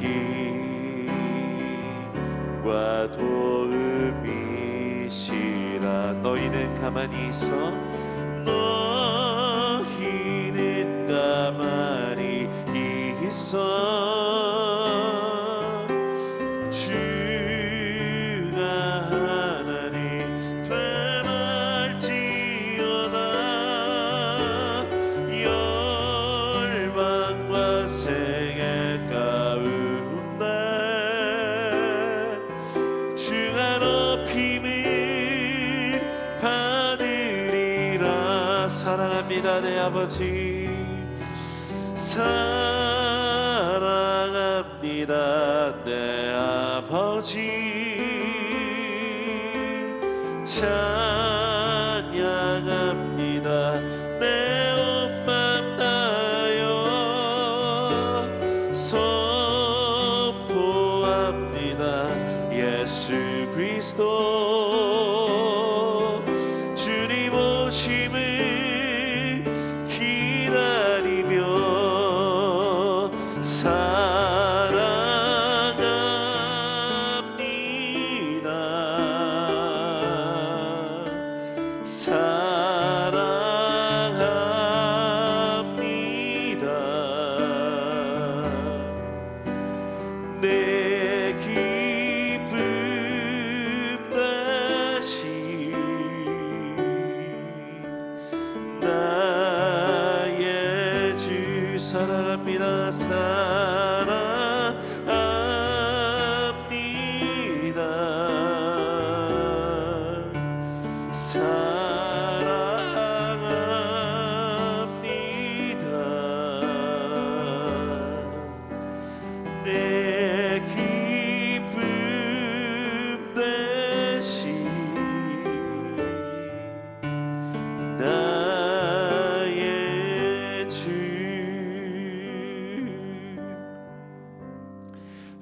힘과 도움이시라. 너희는 가만히 있어. 너희는 가만히 있어 사랑합니다. 내 아버지. 찬 사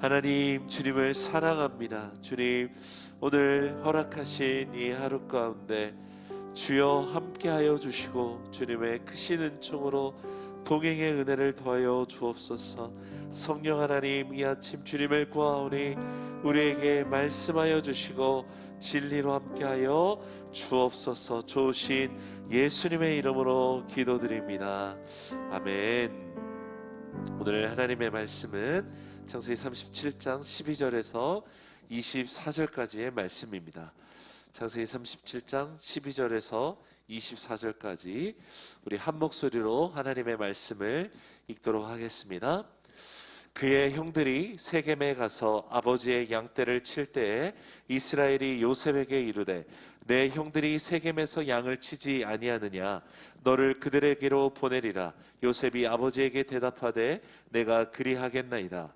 하나님 주님을 사랑합니다. 주님 오늘 허락하신 이 하루 가운데 주여 함께하여 주시고 주님의 크신 은총으로 동행의 은혜를 더하여 주옵소서. 성령 하나님 이 아침 주님을 구하오니 우리에게 말씀하여 주시고 진리로 함께하여 주옵소서. 좋으신 예수님의 이름으로 기도드립니다. 아멘. 오늘 하나님의 말씀은 창세기 37장 12절에서 24절까지의 말씀입니다. 창세기 37장 12절에서 24절까지 우리 한 목소리로 하나님의 말씀을 읽도록 하겠습니다. 그의 형들이 세겜에 가서 아버지의 양떼를 칠 때에 이스라엘이 요셉에게 이르되 내 형들이 세겜에서 양을 치지 아니하느냐? 너를 그들에게로 보내리라. 요셉이 아버지에게 대답하되 내가 그리하겠나이다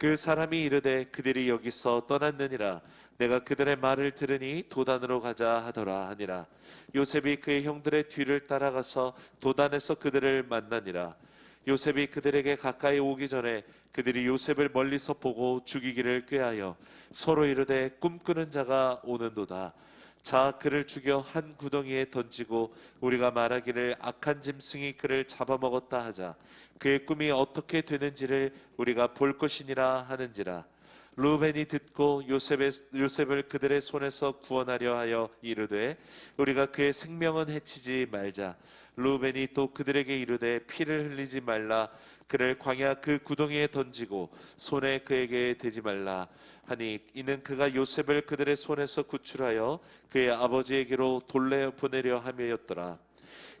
그 사람이 이르되 그들이 여기서 떠났느니라. 내가 그들의 말을 들으니 도단으로 가자 하더라 하니라. 요셉이 그의 형들의 뒤를 따라가서 도단에서 그들을 만나니라. 요셉이 그들에게 가까이 오기 전에 그들이 요셉을 멀리서 보고 죽이기를 꾀하여 서로 이르되 꿈꾸는 자가 오는도다 자 그를 죽여 한 구덩이에 던지고 우리가 말하기를 악한 짐승이 그를 잡아먹었다 하자 그의 꿈이 어떻게 되는지를 우리가 볼 것이니라 하는지라 루벤이 듣고 요셉의, 요셉을 그들의 손에서 구원하려 하여 이르되 우리가 그의 생명은 해치지 말자. 루벤이 또 그들에게 이르되 피를 흘리지 말라. 그를 광야 그 구덩이에 던지고 손에 그에게 대지 말라. 하니 이는 그가 요셉을 그들의 손에서 구출하여 그의 아버지에게로 돌려 보내려 함이었더라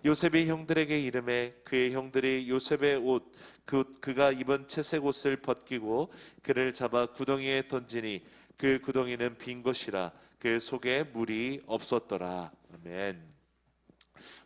요셉이 형들에게 이름해 그의 형들이 요셉의 옷 그, 그가 입은 채색 옷을 벗기고 그를 잡아 구덩이에 던지니 그 구덩이는 빈 것이라 그 속에 물이 없었더라 아멘.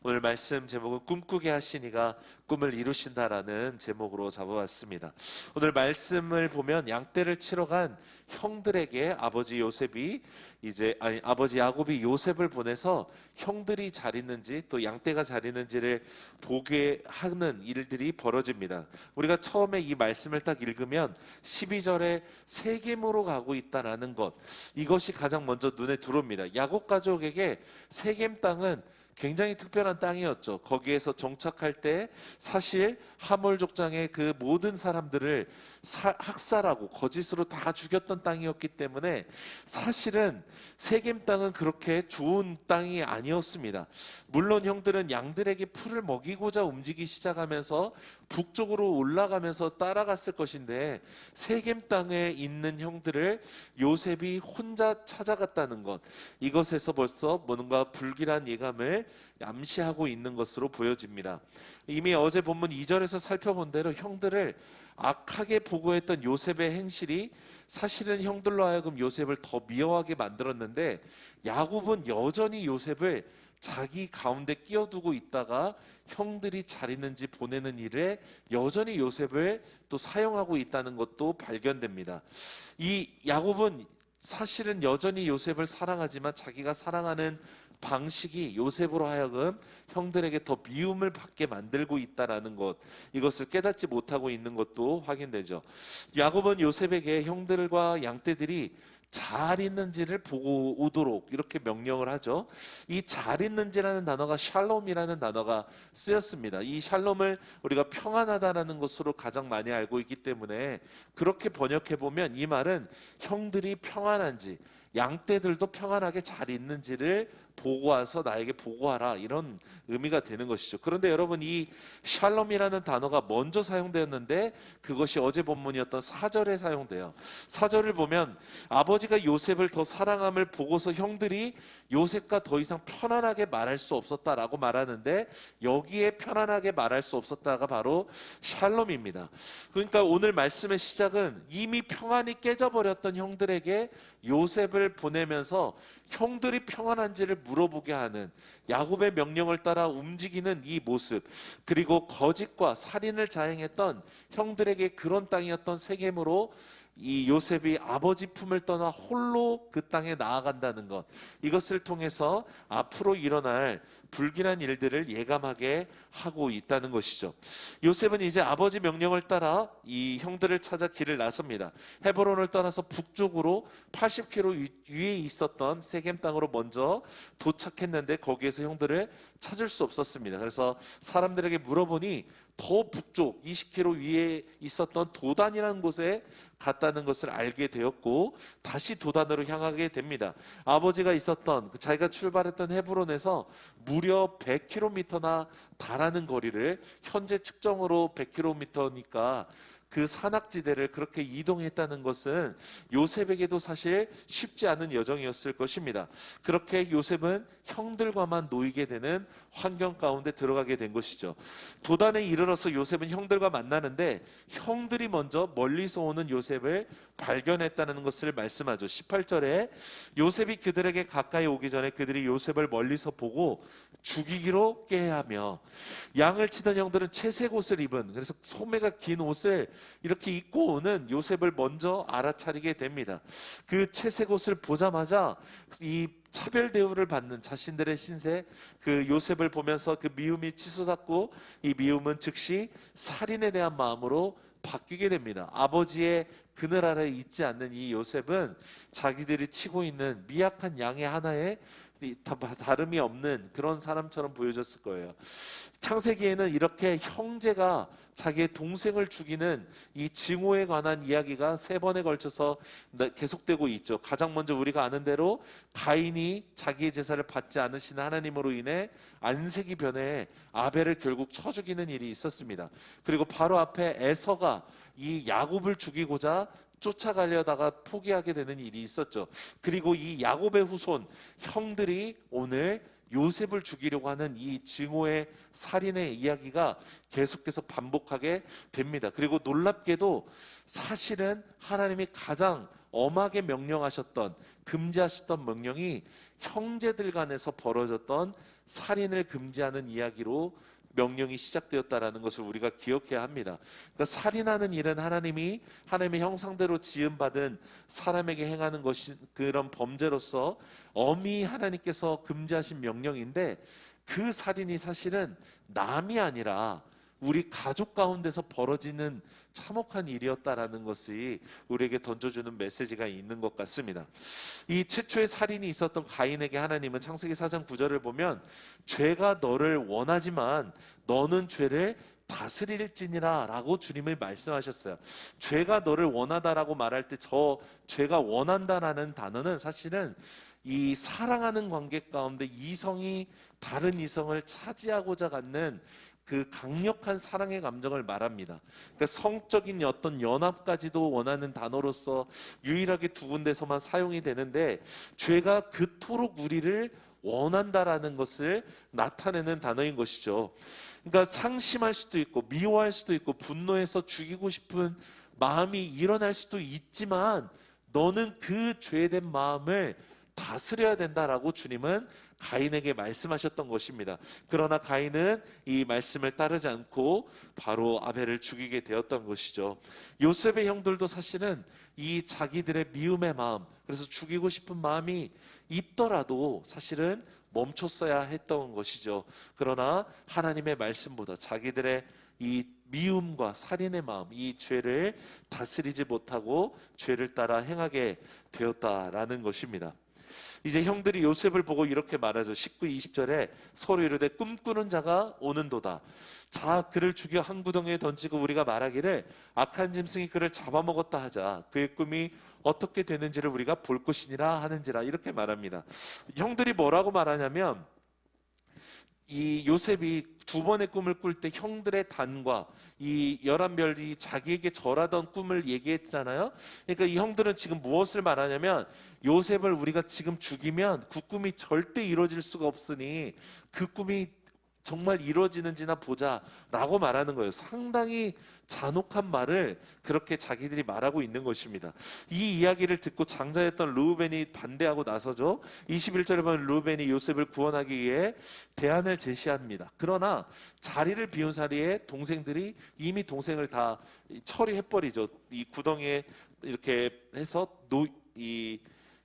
오늘 말씀 제목은 꿈꾸게 하시니가 꿈을 이루신다라는 제목으로 잡아봤습니다. 오늘 말씀을 보면 양떼를 치러 간 형들에게 아버지 요셉이 이제 아니 아버지 야곱이 요셉을 보내서 형들이 잘 있는지 또 양떼가 잘 있는지를 보게 하는 일들이 벌어집니다. 우리가 처음에 이 말씀을 딱 읽으면 12절에 세겜으로 가고 있다라는 것 이것이 가장 먼저 눈에 들어옵니다. 야곱 가족에게 세겜 땅은 굉장히 특별한 땅이었죠. 거기에서 정착할 때 사실 하몰 족장의 그 모든 사람들을 사- 학살하고 거짓으로 다 죽였던 땅이었기 때문에 사실은 세겜 땅은 그렇게 좋은 땅이 아니었습니다. 물론 형들은 양들에게 풀을 먹이고자 움직이기 시작하면서 북쪽으로 올라가면서 따라갔을 것인데 세겜 땅에 있는 형들을 요셉이 혼자 찾아갔다는 것 이것에서 벌써 뭔가 불길한 예감을 암시하고 있는 것으로 보여집니다. 이미 어제 본문 2절에서 살펴본 대로 형들을 악하게 보고했던 요셉의 행실이 사실은 형들로 하여금 요셉을 더 미워하게 만들었는데 야곱은 여전히 요셉을 자기 가운데 끼어두고 있다가 형들이 잘 있는지 보내는 일에 여전히 요셉을 또 사용하고 있다는 것도 발견됩니다. 이 야곱은 사실은 여전히 요셉을 사랑하지만 자기가 사랑하는 방식이 요셉으로 하여금 형들에게 더 미움을 받게 만들고 있다라는 것 이것을 깨닫지 못하고 있는 것도 확인되죠. 야곱은 요셉에게 형들과 양떼들이 잘 있는지를 보고 오도록 이렇게 명령을 하죠. 이 잘 있는지라는 단어가 샬롬이라는 단어가 쓰였습니다. 이 샬롬을 우리가 평안하다라는 것으로 가장 많이 알고 있기 때문에 그렇게 번역해 보면 이 말은 형들이 평안한지 양떼들도 평안하게 잘 있는지를 보고 와서 나에게 보고하라 이런 의미가 되는 것이죠. 그런데 여러분 이 샬롬이라는 단어가 먼저 사용되었는데 그것이 어제 본문이었던 사절에 사용돼요. 사절을 보면 아버지가 요셉을 더 사랑함을 보고서 형들이 요셉과 더 이상 편안하게 말할 수 없었다라고 말하는데 여기에 편안하게 말할 수 없었다가 바로 샬롬입니다. 그러니까 오늘 말씀의 시작은 이미 평안이 깨져버렸던 형들에게 요셉을 보내면서 형들이 평안한지를 물어보게 하는 야곱의 명령을 따라 움직이는 이 모습 그리고 거짓과 살인을 자행했던 형들에게 그런 땅이었던 세겜으로 이 요셉이 아버지 품을 떠나 홀로 그 땅에 나아간다는 것 이것을 통해서 앞으로 일어날 불길한 일들을 예감하게 하고 있다는 것이죠. 요셉은 이제 아버지 명령을 따라 이 형들을 찾아 길을 나섭니다. 헤브론을 떠나서 북쪽으로 80km 위에 있었던 세겜 땅으로 먼저 도착했는데 거기에서 형들을 찾을 수 없었습니다. 그래서 사람들에게 물어보니 더 북쪽 20km 위에 있었던 도단이라는 곳에 갔다는 것을 알게 되었고 다시 도단으로 향하게 됩니다. 아버지가 있었던 그 자기가 출발했던 헤브론에서 무려 100km나 달하는 거리를 현재 측정으로 100km니까 그 산악지대를 그렇게 이동했다는 것은 요셉에게도 사실 쉽지 않은 여정이었을 것입니다. 그렇게 요셉은 형들과만 놓이게 되는 환경 가운데 들어가게 된 것이죠. 도단에 이르러서 요셉은 형들과 만나는데 형들이 먼저 멀리서 오는 요셉을 발견했다는 것을 말씀하죠. 18절에 요셉이 그들에게 가까이 오기 전에 그들이 요셉을 멀리서 보고 죽이기로 꾀하며 양을 치던 형들은 채색 옷을 입은 그래서 소매가 긴 옷을 이렇게 입고 오는 요셉을 먼저 알아차리게 됩니다. 그 채색 옷을 보자마자 이 차별 대우를 받는 자신들의 신세 그 요셉을 보면서 그 미움이 치솟았고 이 미움은 즉시 살인에 대한 마음으로 바뀌게 됩니다. 아버지의 그늘 아래 있지 않는 이 요셉은 자기들이 치고 있는 미약한 양의 하나에 이- 다- 다름이 없는 그런 사람처럼 보여졌을 거예요. 창세기에는 이렇게 형제가 자기의 동생을 죽이는 이 증오에 관한 이야기가 세 번에 걸쳐서 나- 계속되고 있죠. 가장 먼저 우리가 아는 대로 가인이 자기의 제사를 받지 않으시는 하나님으로 인해 안색이 변해 아벨을 결국 쳐 죽이는 일이 있었습니다. 그리고 바로 앞에 에서가 이 야곱을 죽이고자 쫓아가려다가 포기하게 되는 일이 있었죠. 그리고 이 야곱의 후손 형들이 오늘 요셉을 죽이려고 하는 이 증오의 살인의 이야기가 계속해서 반복하게 됩니다. 그리고 놀랍게도 사실은 하나님이 가장 엄하게 명령하셨던 금지하셨던 명령이 형제들 간에서 벌어졌던 살인을 금지하는 이야기로 명령이 시작되었다라는 것을 우리가 기억해야 합니다. 그러니까 살인하는 일은 하나님이 하나님의 형상대로 지음 받은 사람에게 행하는 것이 그런 범죄로서 엄히 하나님께서 금지하신 명령인데 그 살인이 사실은 남이 아니라 우리 가족 가운데서 벌어지는 참혹한 일이었다라는 것이 우리에게 던져주는 메시지가 있는 것 같습니다. 이 최초의 살인이 있었던 가인에게 하나님은 창세기 4장 9절을 보면 죄가 너를 원하지만 너는 죄를 다스릴지니라 라고 주님이 말씀하셨어요. 죄가 너를 원하다라고 말할 때 저 죄가 원한다라는 단어는 사실은 이 사랑하는 관계 가운데 이성이 다른 이성을 차지하고자 갖는 그 강력한 사랑의 감정을 말합니다. 그러니까 성적인 어떤 연합까지도 원하는 단어로서 유일하게 두 군데서만 사용이 되는데 죄가 그토록 우리를 원한다라는 것을 나타내는 단어인 것이죠. 그러니까 상심할 수도 있고 미워할 수도 있고 분노해서 죽이고 싶은 마음이 일어날 수도 있지만 너는 그 죄된 마음을 다스려야 된다라고 주님은 가인에게 말씀하셨던 것입니다. 그러나 가인은 이 말씀을 따르지 않고 바로 아벨을 죽이게 되었던 것이죠. 요셉의 형들도 사실은 이 자기들의 미움의 마음, 그래서 죽이고 싶은 마음이 있더라도 사실은 멈췄어야 했던 것이죠. 그러나 하나님의 말씀보다 자기들의 이 미움과 살인의 마음, 이 죄를 다스리지 못하고 죄를 따라 행하게 되었다라는 것입니다. 이제 형들이 요셉을 보고 이렇게 말하죠. 19, 20절에 서로 이르되 꿈꾸는 자가 오는도다. 자 그를 죽여 한 구덩이에 던지고 우리가 말하기를 악한 짐승이 그를 잡아먹었다 하자. 그의 꿈이 어떻게 되는지를 우리가 볼 것이니라 하는지라 이렇게 말합니다. 형들이 뭐라고 말하냐면 이 요셉이 두 번의 꿈을 꿀 때 형들의 단과 이 열한 별이 자기에게 절하던 꿈을 얘기했잖아요. 그러니까 이 형들은 지금 무엇을 말하냐면 요셉을 우리가 지금 죽이면 그 꿈이 절대 이루어질 수가 없으니 그 꿈이 정말 이루어지는지나 보자라고 말하는 거예요. 상당히 잔혹한 말을 그렇게 자기들이 말하고 있는 것입니다. 이 이야기를 듣고 장자였던 루벤이 반대하고 나서죠. 21절에 보면 루벤이 요셉을 구원하기 위해 대안을 제시합니다. 그러나 자리를 비운 사이에 동생들이 이미 동생을 다 처리해 버리죠. 이 구덩이에 이렇게 해서 노 이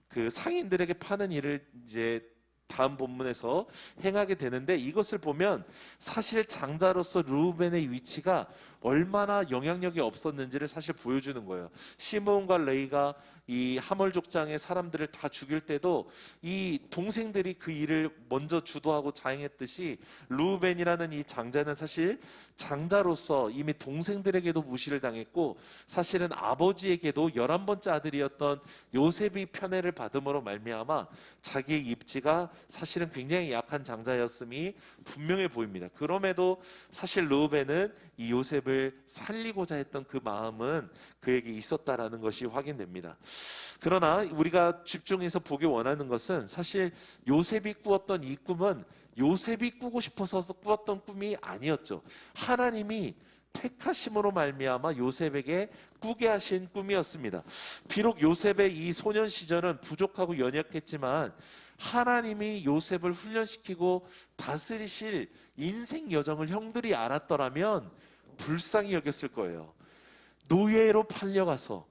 그 상인들에게 파는 일을 이제 다음 본문에서 행하게 되는데 이것을 보면 사실 장자로서 루벤의 위치가 얼마나 영향력이 없었는지를 사실 보여주는 거예요. 시므온과 레이가 이 하몰 족장의 사람들을 다 죽일 때도 이 동생들이 그 일을 먼저 주도하고 자행했듯이 루벤이라는 이 장자는 사실 장자로서 이미 동생들에게도 무시를 당했고 사실은 아버지에게도 열한 번째 아들이었던 요셉이 편애를 받음으로 말미암아 자기의 입지가 사실은 굉장히 약한 장자였음이 분명해 보입니다. 그럼에도 사실 루벤은 이 요셉을 살리고자 했던 그 마음은 그에게 있었다라는 것이 확인됩니다. 그러나 우리가 집중해서 보기 원하는 것은 사실 요셉이 꾸었던 이 꿈은 요셉이 꾸고 싶어서 꾸었던 꿈이 아니었죠. 하나님이 택하심으로 말미암아 요셉에게 꾸게 하신 꿈이었습니다. 비록 요셉의 이 소년 시절은 부족하고 연약했지만 하나님이 요셉을 훈련시키고 다스리실 인생 여정을 형들이 알았더라면 불쌍히 여겼을 거예요. 노예로 팔려가서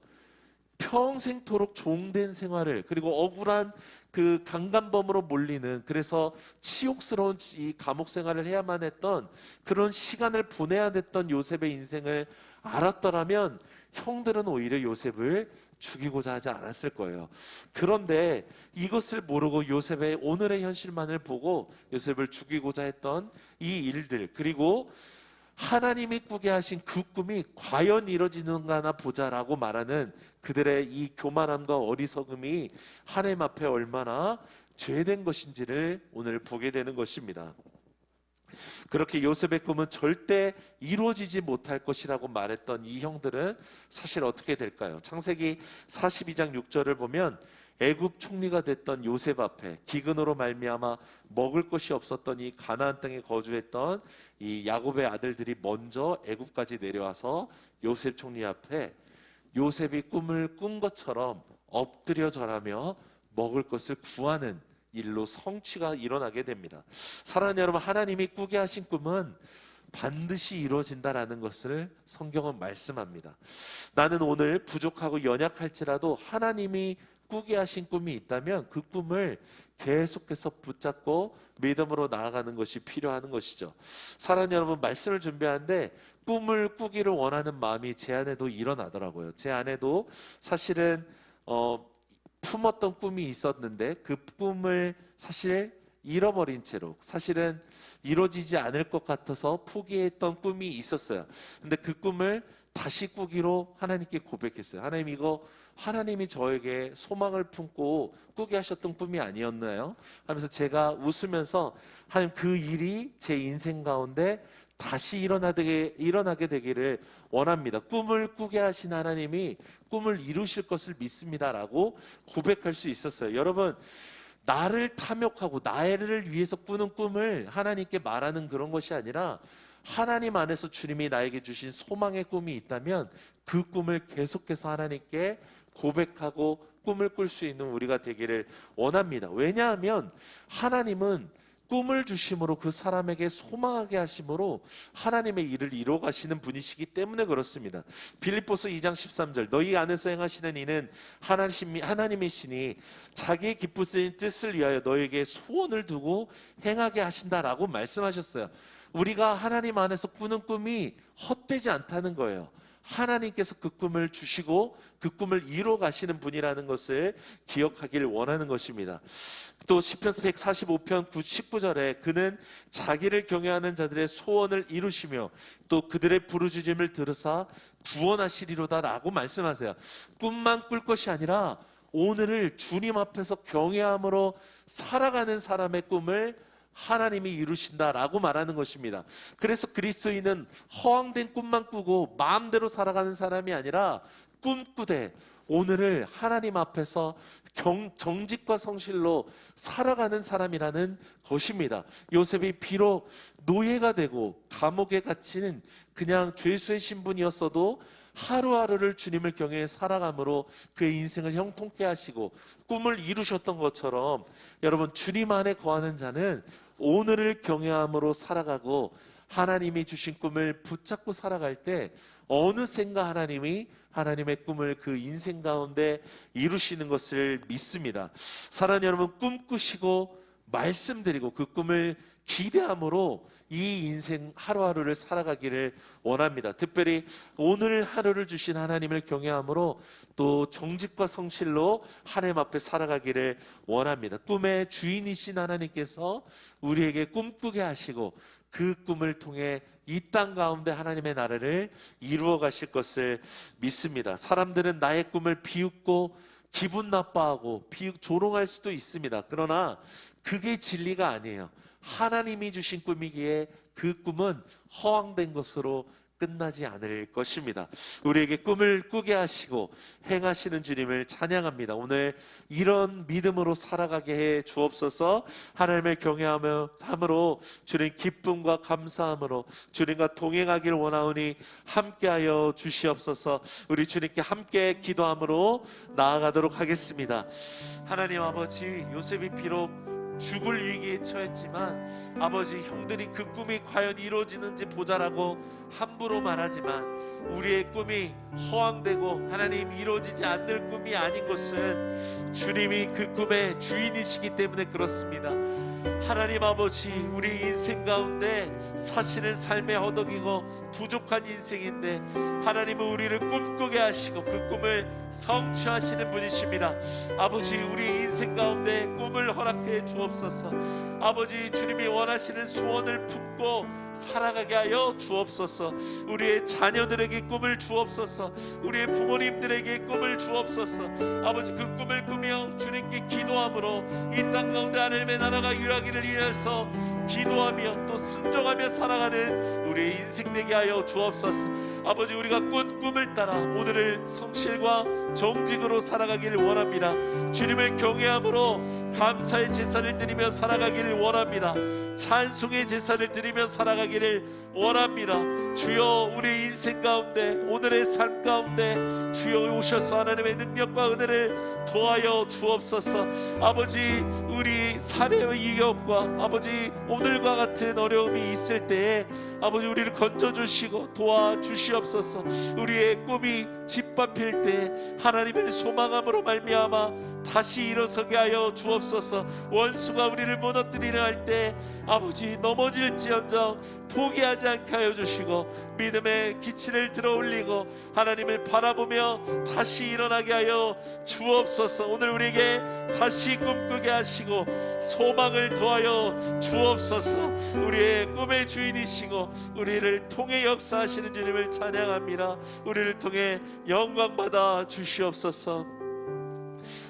평생토록 종된 생활을 그리고 억울한 그 강간범으로 몰리는 그래서 치욕스러운 이 감옥 생활을 해야만 했던 그런 시간을 보내야 됐던 요셉의 인생을 알았더라면 형들은 오히려 요셉을 죽이고자 하지 않았을 거예요. 그런데 이것을 모르고 요셉의 오늘의 현실만을 보고 요셉을 죽이고자 했던 이 일들 그리고 하나님이 꾸게 하신 그 꿈이 과연 이루어지는가나 보자라고 말하는 그들의 이 교만함과 어리석음이 하나님 앞에 얼마나 죄된 것인지를 오늘 보게 되는 것입니다. 그렇게 요셉의 꿈은 절대 이루어지지 못할 것이라고 말했던 이 형들은 사실 어떻게 될까요? 창세기 42장 6절을 보면 애굽 총리가 됐던 요셉 앞에 기근으로 말미암아 먹을 것이 없었던 이 가나안 땅에 거주했던 이 야곱의 아들들이 먼저 애굽까지 내려와서 요셉 총리 앞에 요셉이 꿈을 꾼 것처럼 엎드려 절하며 먹을 것을 구하는 일로 성취가 일어나게 됩니다. 사랑하는 여러분, 하나님이 꾸게 하신 꿈은 반드시 이루어진다라는 것을 성경은 말씀합니다. 나는 오늘 부족하고 연약할지라도 하나님이 꾸게 하신 꿈이 있다면 그 꿈을 계속해서 붙잡고 믿음으로 나아가는 것이 필요한 것이죠. 사랑하는 여러분, 말씀을 준비하는데 꿈을 꾸기를 원하는 마음이 제 안에도 일어나더라고요. 제 안에도 사실은 어, 품었던 꿈이 있었는데 그 꿈을 사실 잃어버린 채로 사실은 이루어지지 않을 것 같아서 포기했던 꿈이 있었어요. 근데 그 꿈을 다시 꾸기로 하나님께 고백했어요. 하나님 이거 하나님이 저에게 소망을 품고 꾸게 하셨던 꿈이 아니었나요? 하면서 제가 웃으면서 하나님 그 일이 제 인생 가운데 다시 일어나게, 일어나게 되기를 원합니다. 꿈을 꾸게 하신 하나님이 꿈을 이루실 것을 믿습니다라고 고백할 수 있었어요. 여러분, 나를 탐욕하고 나를 위해서 꾸는 꿈을 하나님께 말하는 그런 것이 아니라 하나님 안에서 주님이 나에게 주신 소망의 꿈이 있다면 그 꿈을 계속해서 하나님께 고백하고 꿈을 꿀 수 있는 우리가 되기를 원합니다. 왜냐하면 하나님은 꿈을 주심으로 그 사람에게 소망하게 하심으로 하나님의 일을 이루어 가시는 분이시기 때문에 그렇습니다. 빌립보서 2장 13절 너희 안에서 행하시는 이는 하나님 하나님이시니 자기의 기쁘신 뜻을 위하여 너에게 소원을 두고 행하게 하신다라고 말씀하셨어요. 우리가 하나님 안에서 꾸는 꿈이 헛되지 않다는 거예요. 하나님께서 그 꿈을 주시고 그 꿈을 이루어 가시는 분이라는 것을 기억하길 원하는 것입니다. 또 시편서 145편 9, 19절에 그는 자기를 경외하는 자들의 소원을 이루시며 또 그들의 부르짖음을 들으사 구원하시리로다라고 말씀하세요. 꿈만 꿀 것이 아니라 오늘을 주님 앞에서 경외함으로 살아가는 사람의 꿈을 하나님이 이루신다라고 말하는 것입니다. 그래서 그리스도인은 허황된 꿈만 꾸고 마음대로 살아가는 사람이 아니라 꿈꾸되 오늘을 하나님 앞에서 경, 정직과 성실로 살아가는 사람이라는 것입니다. 요셉이 비록 노예가 되고 감옥에 갇히는 그냥 죄수의 신분이었어도 하루하루를 주님을 경외해 살아감으로 그의 인생을 형통케 하시고 꿈을 이루셨던 것처럼 여러분 주님 안에 거하는 자는 오늘을 경외함으로 살아가고 하나님이 주신 꿈을 붙잡고 살아갈 때 어느샌가 하나님이 하나님의 꿈을 그 인생 가운데 이루시는 것을 믿습니다. 사랑하는 여러분 꿈꾸시고 말씀드리고 그 꿈을 기대함으로 이 인생 하루하루를 살아가기를 원합니다. 특별히 오늘 하루를 주신 하나님을 경외함으로 또 정직과 성실로 하나님 앞에 살아가기를 원합니다. 꿈의 주인이신 하나님께서 우리에게 꿈꾸게 하시고 그 꿈을 통해 이 땅 가운데 하나님의 나라를 이루어 가실 것을 믿습니다. 사람들은 나의 꿈을 비웃고 기분 나빠하고 비웃 조롱할 수도 있습니다. 그러나 그게 진리가 아니에요. 하나님이 주신 꿈이기에 그 꿈은 허황된 것으로 끝나지 않을 것입니다. 우리에게 꿈을 꾸게 하시고 행하시는 주님을 찬양합니다. 오늘 이런 믿음으로 살아가게 해 주옵소서. 하나님을 경외하며 함으로 주님 기쁨과 감사함으로 주님과 동행하기를 원하오니 함께하여 주시옵소서. 우리 주님께 함께 기도함으로 나아가도록 하겠습니다. 하나님 아버지 요셉이 비록 죽을 위기에 처했지만 아버지 형들이 그 꿈이 과연 이루어지는지 보자라고 함부로 말하지만 우리의 꿈이 허황되고 하나님 이루어지지 않을 꿈이 아닌 것은 주님이 그 꿈의 주인이시기 때문에 그렇습니다. 하나님 아버지 우리 인생 가운데 사실은 삶의 허덕이고 부족한 인생인데 하나님은 우리를 꿈꾸게 하시고 그 꿈을 성취하시는 분이십니다. 아버지 우리 인생 가운데 꿈을 허락해 주옵소서. 아버지 주님이 원하시는 소원을 품고 살아가게 하여 주옵소서. 우리의 자녀들에게 꿈을 주옵소서. 우리의 부모님들에게 꿈을 주옵소서. 아버지 그 꿈을 꾸며 주님께 기도함으로 이 땅 가운데 하나님의 나라가 유라기를 위해서 기도하며 또 순종하며 살아가는 우리의 인생 되게 하여 주옵소서. 아버지 우리가 꾼 꿈을 따라 오늘을 성실과 정직으로 살아가기를 원합니다. 주님을 경외함으로 감사의 제사를 드리며 살아가기를 원합니다. 찬송의 제사를 드리며 살아가기를 원합니다. 주여 우리 인생 가운데 오늘의 삶 가운데 주여 오셔서 하나님의 능력과 은혜를 도하여 주옵소서. 아버지 우리 사례의 이업과 아버지 오늘과 같은 어려움이 있을 때에 아버지 우리를 건져 주시고 도와 주시옵소서. 우리의 꿈이 짓밟힐 때 하나님을 소망함으로 말미암아 다시 일어서게 하여 주옵소서. 원수가 우리를 무너뜨리려 할 때 아버지 넘어질지언정 포기하지 않게 하여 주시고 믿음의 기치를 들어 올리고 하나님을 바라보며 다시 일어나게 하여 주옵소서. 오늘 우리에게 다시 꿈꾸게 하시고 소망을 더하여 주옵소서. 우리의 꿈의 주인이시고 우리를 통해 역사하시는 주님을 찬양합니다. 우리를 통해 영광 받아 주시옵소서.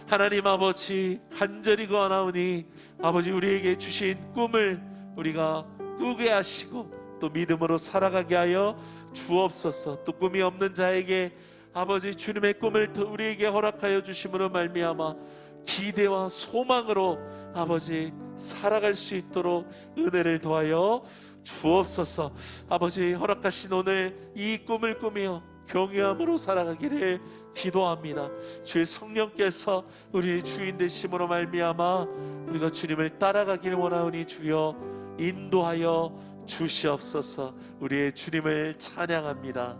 하나님 아버지 간절히 구하나오니 아버지 우리에게 주신 꿈을 우리가 꾸게 하시고 또 믿음으로 살아가게 하여 주옵소서. 또 꿈이 없는 자에게 아버지 주님의 꿈을 또 우리에게 허락하여 주심으로 말미암아 기대와 소망으로 아버지 살아갈 수 있도록 은혜를 도하여 주옵소서. 아버지 허락하신 오늘 이 꿈을 꾸며 경외함으로 살아가기를 기도합니다. 주의 성령께서 우리 주인 되심으로 말미암아 우리가 주님을 따라가기를 원하오니 주여 인도하여 주시옵소서. 우리의 주님을 찬양합니다.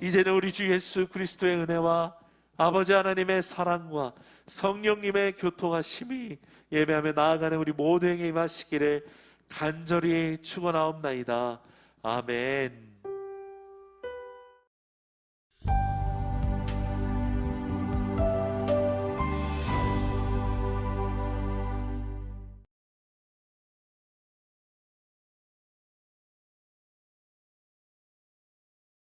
이제는 우리 주 예수 그리스도의 은혜와 아버지 하나님의 사랑과 성령님의 교통하심이 예배하며 나아가는 우리 모두에게 임하시기를 간절히 축원하옵나이다. 아멘.